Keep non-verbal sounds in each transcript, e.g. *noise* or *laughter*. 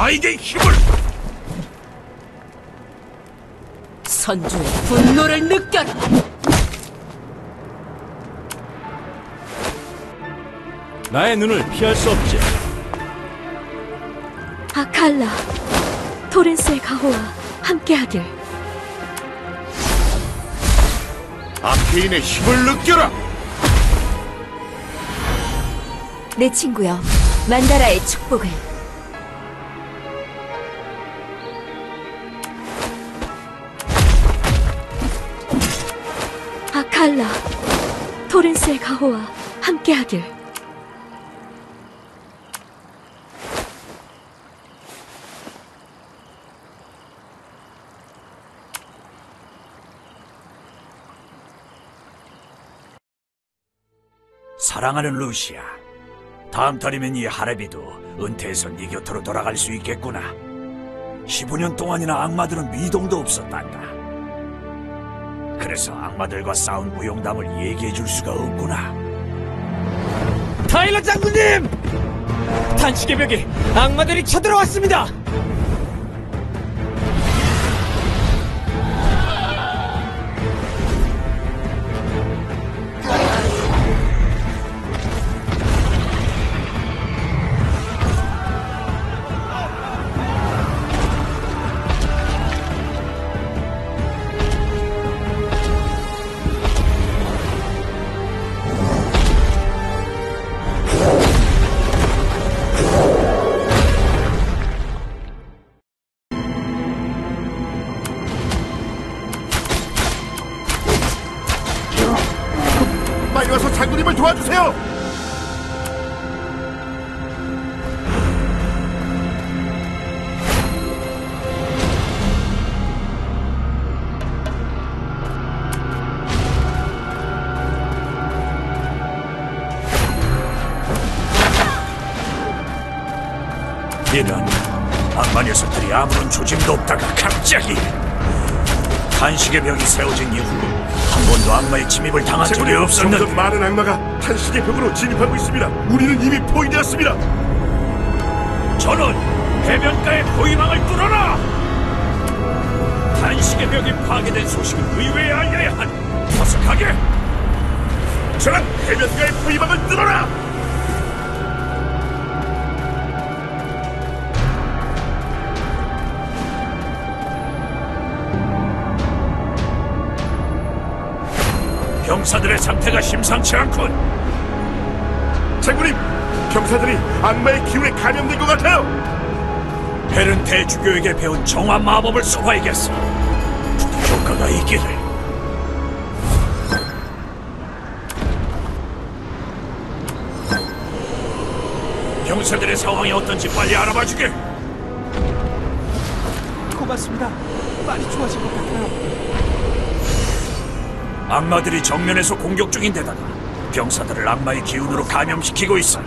아이의 힘을 선주의 분노를 느껴라. 나의 눈을 피할 수 없지. 아칼라, 토렌스의 가호와 함께하길. 아케인의 힘을 느껴라 내 친구여, 만다라의 축복을. 칼라, 토렌스의 가호와 함께하길. 사랑하는 루시아 다음 달이면 이 하레비도 은퇴해서 네 곁으로 돌아갈 수 있겠구나 15년 동안이나 악마들은 미동도 없었단다 그래서 악마들과 싸운 무용담을 얘기해 줄 수가 없구나 타일러 장군님! 탄식의 벽에 악마들이 쳐들어왔습니다! 악마 녀석들이 아무런 조짐도 없다가 갑자기 탄식의 벽이 세워진 이후 한 번도 악마의 침입을 당한 적이 없었는데 점점 많은 악마가 탄식의 벽으로 진입하고 있습니다. 우리는 이미 포위되었습니다. 저는 해변가의 포위망을 뚫어라! 탄식의 벽이 파괴된 소식을 의회에 알려야 어서 가게! 저는 해변가의 포위망을 뚫어라! 병사들의 상태가 심상치 않군 장군님, 병사들이 악마의 기운에 감염된 것 같아요. 헬은 대주교에게 배운 정화 마법을 써봐야겠어 부디 효과가 있기를 병사들의 상황이 어떤지 빨리 알아봐 주게 고맙습니다. 많이 좋아진 것 같아요. 악마들이 정면에서 공격 중인 데다가 병사들을 악마의 기운으로 감염시키고 있어.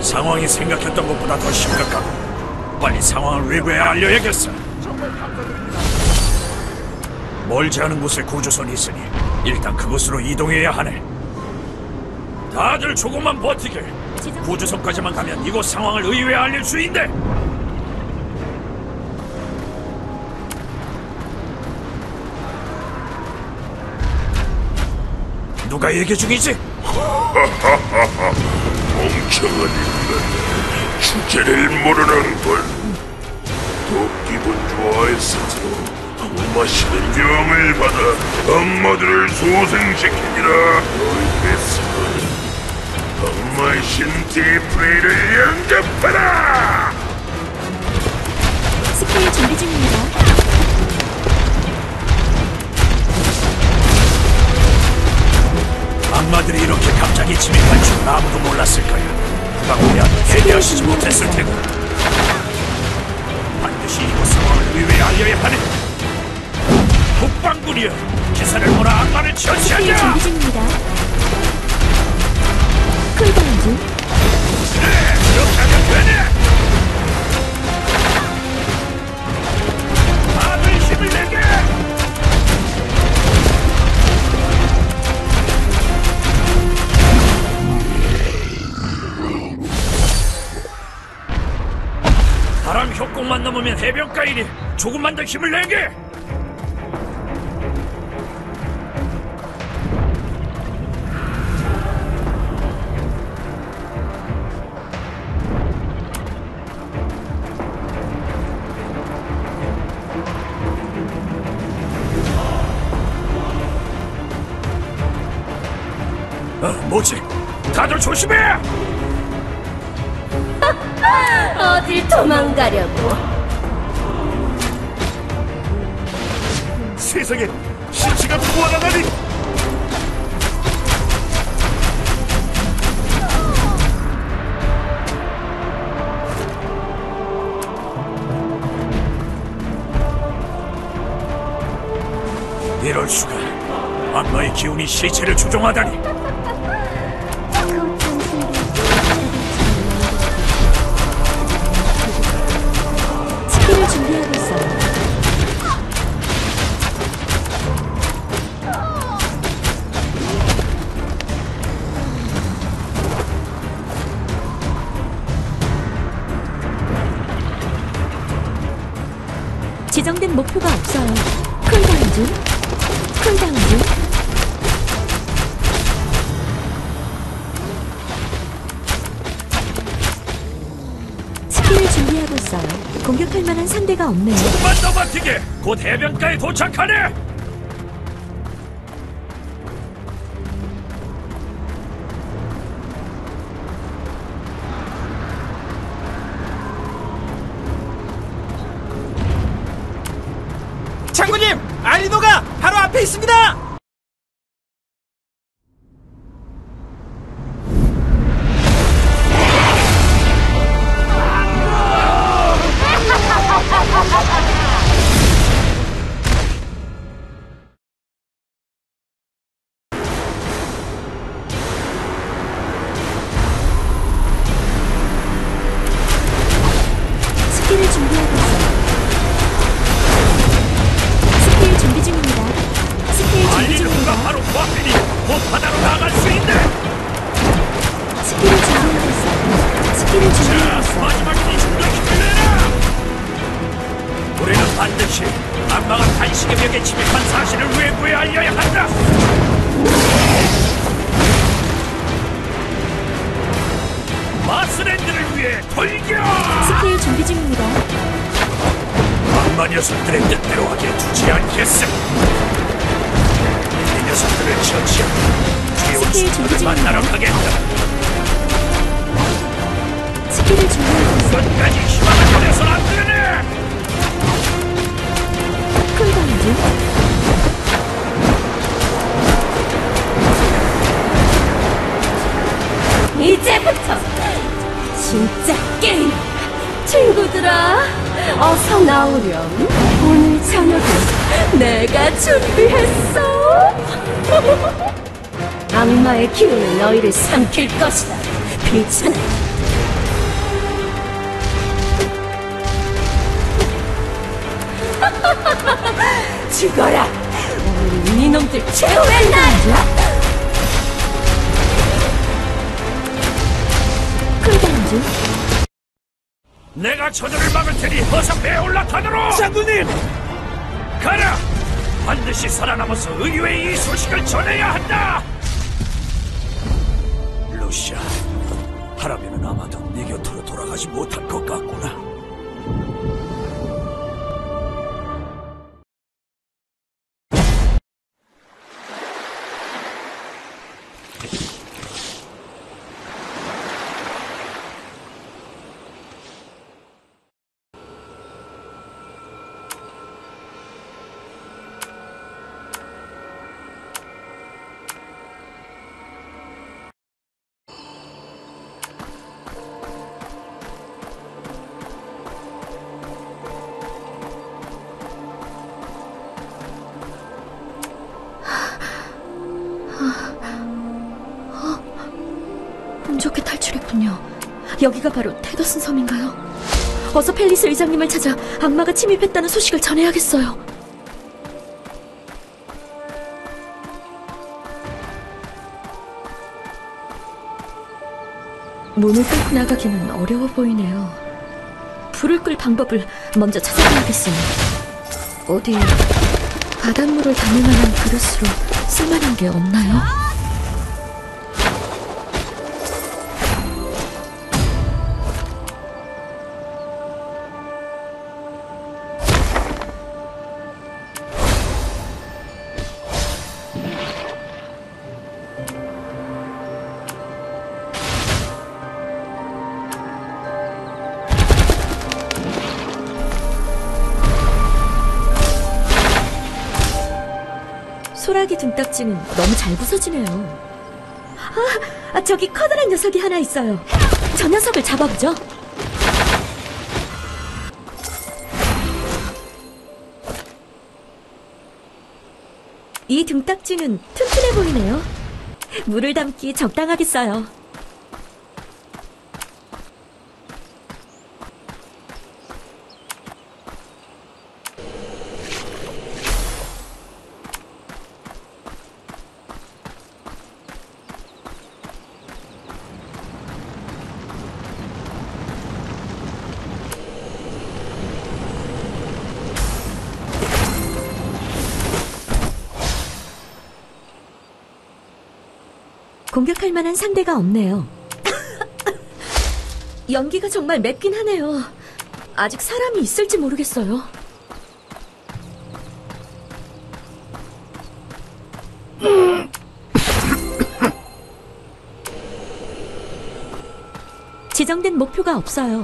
상황이 생각했던 것보다 더 심각하고 빨리 상황을 외부에 알려야겠어. 멀지 않은 곳에 구조선이 있으니 일단 그곳으로 이동해야 하네. 다들 조금만 버티게. 구조선까지만 가면 이곳 상황을 의회에 알릴 수 있네. 누가 얘기 중이지? 멍청한 인간, 주제를 모르는군. 또 기분 좋아했어도 맛있는 영을 받아 악마들을 소생시키니라. 너희 뱃속은 악마의 신 디프레이를 영접하라! 스킬 준비 중입니다. 악마들이 이렇게 갑자기 침입할 줄은 아무도 몰랐을 거야. 누가 보면 대비하시지 못했을 테고. 반드시 이곳 상황을 의회에 알려야 하네. 국방군이여, 기사를 몰아 악마를 처치하자! 준비 중입니다. 넘으면 해변가이니 조금만 더 힘을 내게. 어, 뭐지? 다들 조심해! *laughs* 어딜 도망가려고? 세상에 신치가 부활하다니 이럴 수가. 악마의 기운이 시체를 조종하다니. 목표가 없어요. 쿨다운 중. 쿨다운 중. 스킬을 준비하고 있어요. 공격할 만한 상대가 없네요. 조금만 더 버티게. 곧 해변가에 도착하네. 사실을 외부에 알려야 한다. 마스랜드를 위해 돌격! 스킬 준비 중입니다. 악마 녀석들의 뜻대로 하게 두지 않겠음. 이 녀석들을 처치하고 귀여운 스킬 준비 중입니다. 만나러 가겠다. 스킬을 준비하고 있어요. 끝까지 희망을 보내선 안 되네. 쿨다운 중. 이제부터 진짜 게임 친구들아 어서 나오렴. 오늘 저녁은 내가 준비했어. *laughs* 악마의 기운은 너희를 삼킬 것이다. 비천아. *laughs* 죽어라. 오늘은 이놈들 최후의 날 중 내가 저들을 막을 테니 어서 배에 올라타도록. 장군님, 가라! 반드시 살아남아서 의외의 이 소식을 전해야 한다! 루시아, 하라비는 아마도 네 곁으로 돌아가지 못할 것 같구나. 여기가 바로 테더슨 섬인가요? 어서 펠리스 의장님을 찾아 악마가 침입했다는 소식을 전해야겠어요. 문을 뚫고 나가기는 어려워 보이네요. 불을 끌 방법을 먼저 찾아봐야겠어요. 어디 바닷물을 담을 만한 그릇으로 쓸만한 게 없나요? 소라기 등딱지는 너무 잘 부서지네요. 아, 아, 저기 커다란 녀석이 하나 있어요. 저 녀석을 잡아보죠. 이 등딱지는 튼튼해 보이네요. 물을 담기 적당하겠어요. 공격할 만한 상대가 없네요. *laughs* 연기가 정말 맵긴 하네요. 아직 사람이 있을지 모르겠어요. *laughs* 지정된 목표가 없어요.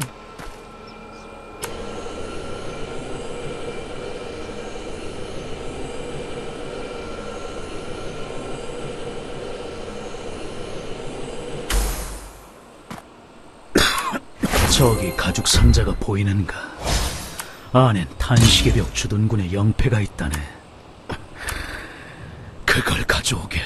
저기 가죽 상자가 보이는가? 안엔 탄식의 벽 주둔군의 영패가 있다네. 그걸 가져오게.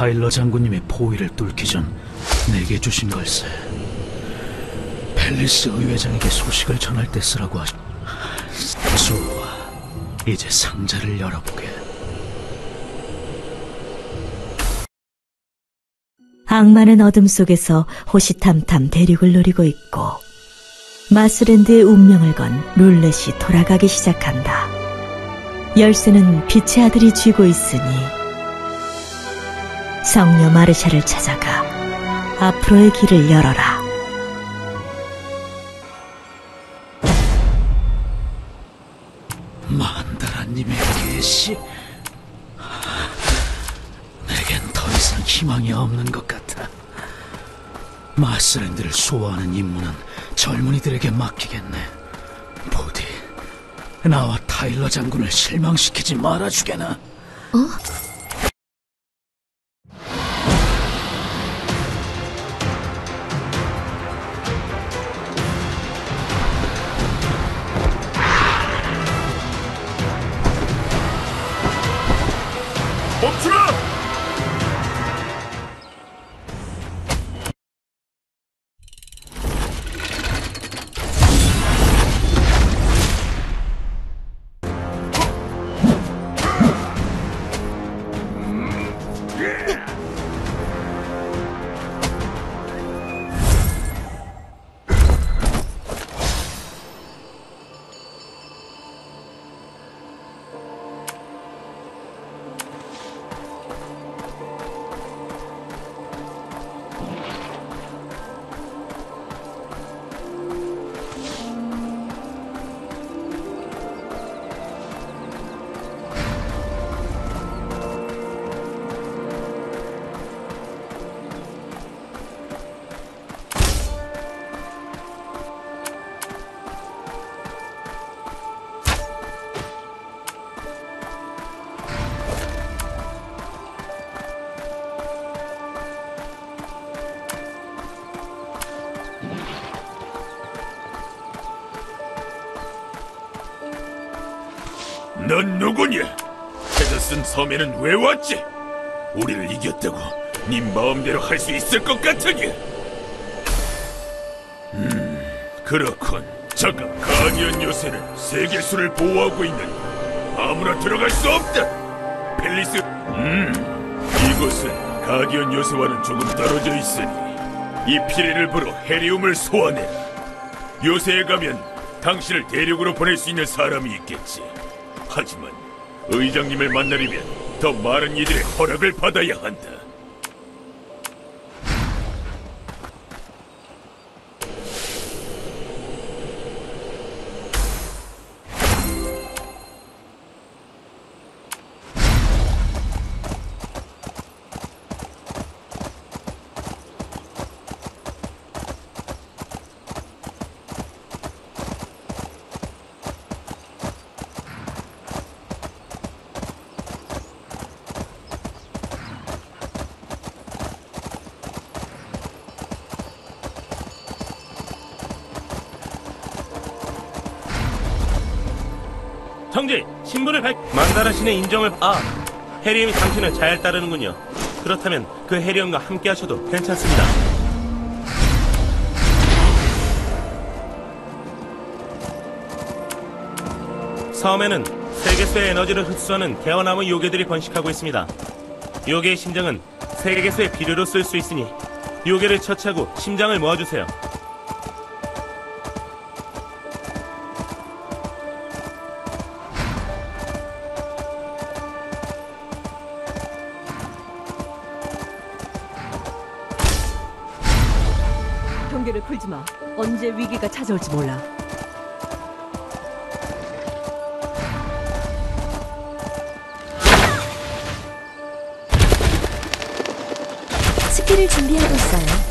타일러 장군님의 포위를 뚫기 전 내게 주신 걸세. 펠리스 의회장에게 소식을 전할 때 쓰라고 하시. 좋아. 이제 상자를 열어보게. 악마는 어둠 속에서 호시탐탐 대륙을 노리고 있고 마스랜드의 운명을 건 룰렛이 돌아가기 시작한다. 열쇠는 빛의 아들이 쥐고 있으니 성녀 마르샤를 찾아가 앞으로의 길을 열어라. 만다라님의 계시. 내겐 더 이상 희망이 없는 것 같아. 마스랜드를 수호하는 임무는 젊은이들에게 맡기겠네. 부디 나와 타일러 장군을 실망시키지 말아주게나. 멈 넌 누구냐? 테더슨 섬에는 왜 왔지? 우리를 이겼다고 네 마음대로 할 수 있을 것 같으냐? 음, 그렇군. 잠깐, 가디언 요새는 세계수를 보호하고 있는 아무나 들어갈 수 없다. 펠리스, 음, 이곳은 가디언 요새와는 조금 떨어져 있으니 이 피레를 불어 헤리움을 소환해라. 요새에 가면 당신을 대륙으로 보낼 수 있는 사람이 있겠지. 하지만 의장님을 만나려면 더 많은 이들의 허락을 받아야 한다. 신분을 발... 만다라 신의 인정을... 아! 해리엄이 당신을 잘 따르는군요. 그렇다면 그 해리엄과 함께 하셔도 괜찮습니다. 섬에는 세계수의 에너지를 흡수하는 개어나무 요괴들이 번식하고 있습니다. 요괴의 심장은 세계수의 비료로 쓸 수 있으니 요괴를 처치하고 심장을 모아주세요. 언제 위기가 찾아올지 몰라. 스킬을 준비하고 있어요.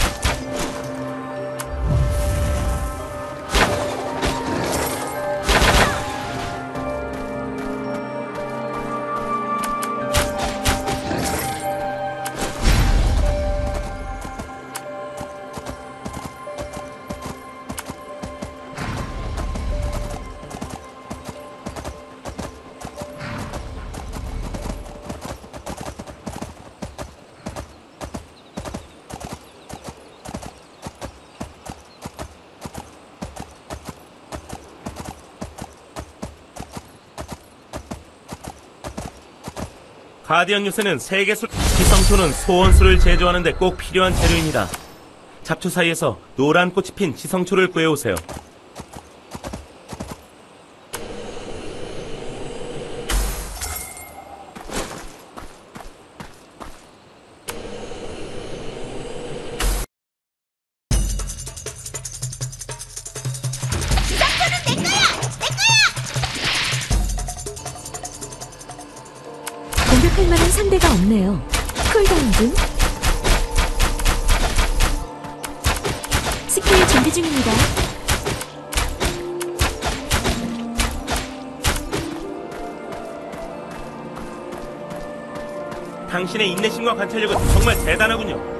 가디언 요새는 세계수 지성초는 소원수를 제조하는 데 꼭 필요한 재료입니다. 잡초 사이에서 노란 꽃이 핀 지성초를 구해오세요. 상대가 없네요. 쿨다운 중. 스킬 준비 중입니다. 당신의 인내심과 관찰력은 정말 대단하군요.